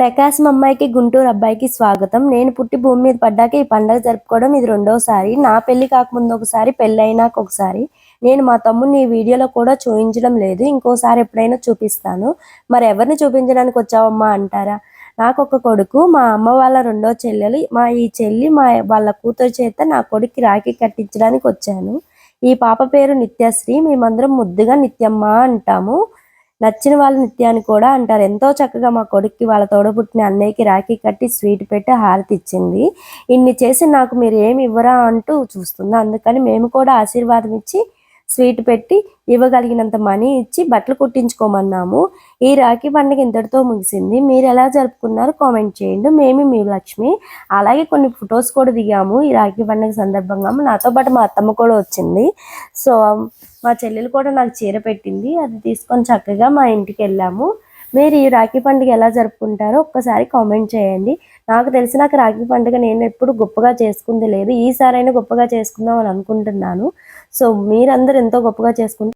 ప్రకాశం అమ్మాయికి గుంటూరు అబ్బాయికి స్వాగతం. నేను పుట్టి భూమి మీద పడ్డాక ఈ పండగ జరుపుకోవడం ఇది రెండోసారి. నా పెళ్ళి కాకముందు ఒకసారి పెళ్ళి అయినాక ఒకసారి. నేను మా తమ్ముడిని ఈ వీడియోలో కూడా చూపించడం లేదు. ఇంకోసారి ఎప్పుడైనా చూపిస్తాను. మరి ఎవరిని చూపించడానికి వచ్చావమ్మా అంటారా? నాకు ఒక కొడుకు మా అమ్మ వాళ్ళ రెండో చెల్లెలు. మా ఈ చెల్లి మా వాళ్ళ కూతురు చేత నా కొడుక్కి రాఖీ కట్టించడానికి వచ్చాను. ఈ పాప పేరు నిత్యశ్రీ. మేమందరం ముద్దుగా నిత్యమ్మ అంటాము. నచ్చిన వాళ్ళ నిత్యాన్ని కూడా అంటారు. ఎంతో చక్కగా మా కొడుక్కి వాళ్ళ తోడబుట్టిన అన్నయ్యకి రాఖీ కట్టి స్వీట్ పెట్టి హారతి ఇచ్చింది. ఇన్ని చేసి నాకు మీరు ఏమి ఇవ్వరా అంటూ చూస్తుంది. అందుకని మేము కూడా ఆశీర్వాదం ఇచ్చి స్వీట్ పెట్టి ఇవ్వగలిగినంత మనీ ఇచ్చి బట్టలు కుట్టించుకోమన్నాము. ఈ రాఖీ పండుగ ఇంతటితో ముగిసింది. మీరు ఎలా జరుపుకున్నారో కామెంట్ చేయండి. మేము మీ లక్ష్మి. అలాగే కొన్ని ఫొటోస్ కూడా దిగాము. ఈ రాఖీ పండుగ సందర్భంగా నాతో పాటు మా అత్తమ్మ కూడా వచ్చింది. సో మా చెల్లెలు కూడా నాకు చీర పెట్టింది. అది తీసుకొని చక్కగా మా ఇంటికి వెళ్ళాము. మీరు ఈ రాఖీ పండుగ ఎలా జరుపుకుంటారో ఒక్కసారి కామెంట్ చేయండి. నాకు తెలిసి నాకు రాఖీ పండుగ నేను ఎప్పుడు గొప్పగా చేసుకుంది లేదు. ఈసారైనా గొప్పగా చేసుకుందాం అని అనుకుంటున్నాను. సో మీరందరూ ఎంతో గొప్పగా చేసుకుంటే